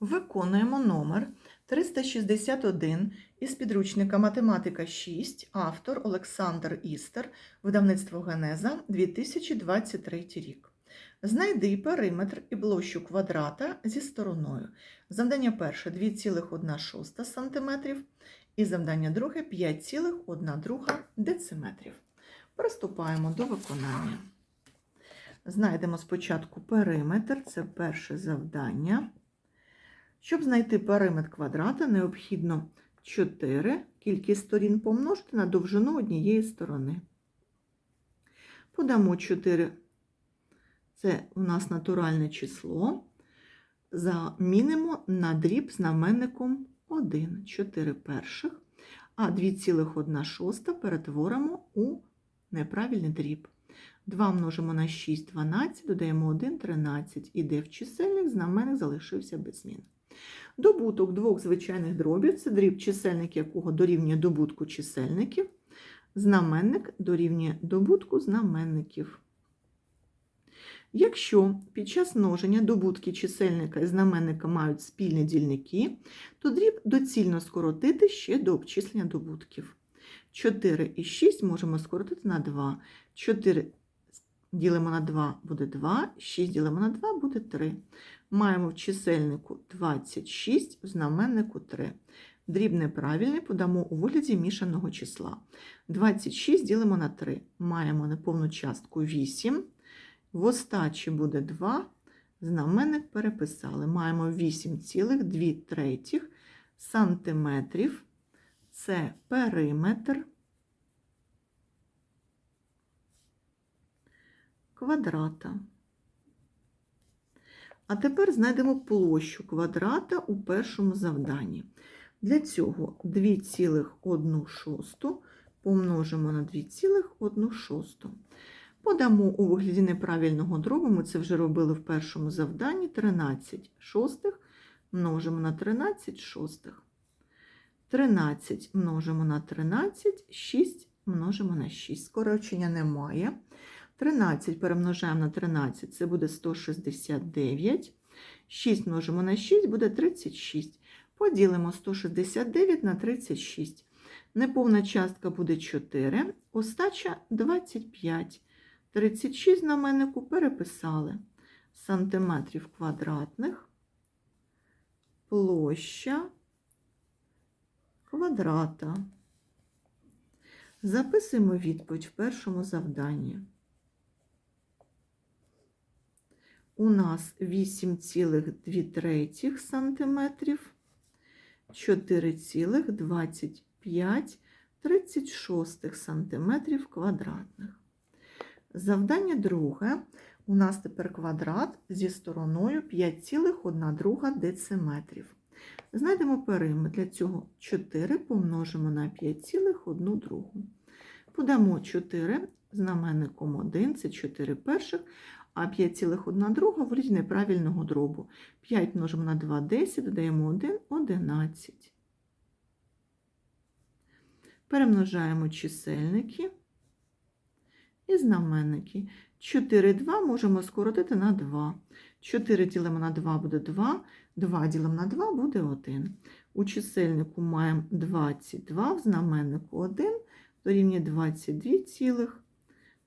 Виконуємо номер 361 із підручника Математика 6, автор Олександр Істер, видавництво Генеза 2023 рік. Знайди периметр і площу квадрата зі стороною. Завдання перше 2,1 см і завдання друге 5,1 дециметрів. Приступаємо до виконання. Знайдемо спочатку периметр, це перше завдання. Щоб знайти периметр квадрата, необхідно 4 кількість сторін помножити на довжину однієї сторони. Подамо 4, це у нас натуральне число. Замінимо на дріб знаменником 1, 4 перших, а 2,1 перетворимо у неправильний дріб. 2 множимо на 6, 12, додаємо 1, 13. Іде в чисельник, знаменник залишився без змін. Добуток двох звичайних дробів це дріб, чисельник якого дорівнює добутку чисельників, знаменник дорівнює добутку знаменників. Якщо під час множення добутки чисельника і знаменника мають спільні дільники, то дріб доцільно скоротити ще до обчислення добутків. 4 і 6 можемо скоротити на 2. 4 ділимо на 2 буде 2, 6 ділимо на 2 буде 3. Маємо в чисельнику 26, в знаменнику 3. Дріб неправильний подамо у вигляді мішаного числа. 26 ділимо на 3. Маємо неповну частку 8. В остачі буде 2. Знаменник переписали. Маємо 8,2 сантиметрів. Це периметр квадрата. А тепер знайдемо площу квадрата у першому завданні. Для цього 2,1 помножимо на 2,1. Подамо у вигляді неправильного дробу, ми це вже робили в першому завданні, 13 шостих множимо на 13 шостих. 13 множимо на 13, 6 множимо на 6. Скорочення немає. 13 перемножаємо на 13, це буде 169. 6 множимо на 6 буде 36. Поділимо 169 на 36. Неповна частка буде 4, остача 25. 36 знаменнику переписали. Сантиметрів квадратних, площа квадрата. Записуємо відповідь в першому завданні. У нас 8,2 см, 4,25 36 см квадратних. Завдання друге. У нас тепер квадрат зі стороною 5,1 дециметрів. Знайдемо периметр. Для цього 4 помножимо на 5,1. Подамо 4 знаменником 1, це 4 перших, а 5,1 в різі неправильного дробу. 5 множимо на 2 10, додаємо 1 11. Перемножаємо чисельники і знаменники. 4 2 можемо скоротити на 2. 4 ділимо на 2 буде 2, 2 ділимо на 2 буде 1. У чисельнику маємо 22, в знаменнику 1 дорівнює 22 цілих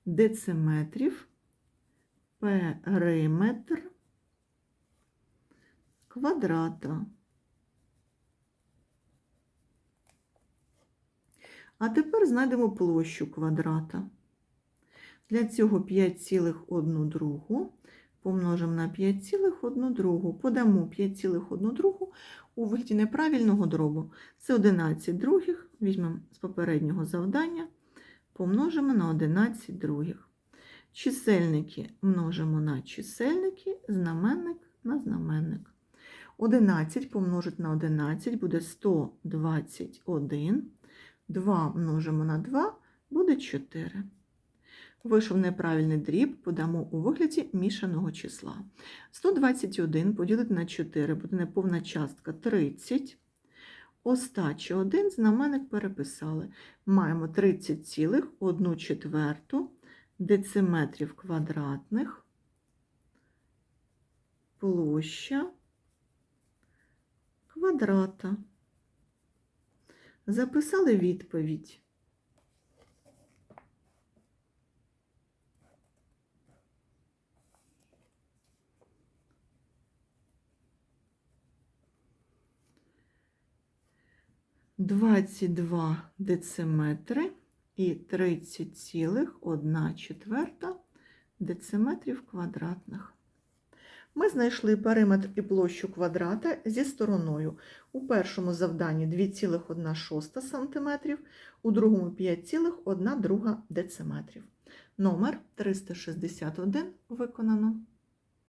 дециметрів периметр квадрата. А тепер знайдемо площу квадрата. Для цього 5,1 помножимо на 5,1, подамо 5,1 у вигляді неправильного дробу. Це 11 других, візьмемо з попереднього завдання, помножимо на 11 других. Чисельники множимо на чисельники, знаменник на знаменник. 11 помножити на 11 буде 121. 2 множимо на 2 буде 4. Вийшов неправильний дріб, подамо у вигляді мішаного числа. 121 поділити на 4 буде неповна частка 30. Остача 1 знаменник переписали. Маємо 30,1 четверту дециметрів квадратних, площа квадрата. Записали відповідь. Двадцять два дециметри і 30,1 четверта дециметрів квадратних. Ми знайшли периметр і площу квадрата зі стороною. У першому завданні 2,1 см, у другому 5,1 дециметрів. Номер 361 виконано.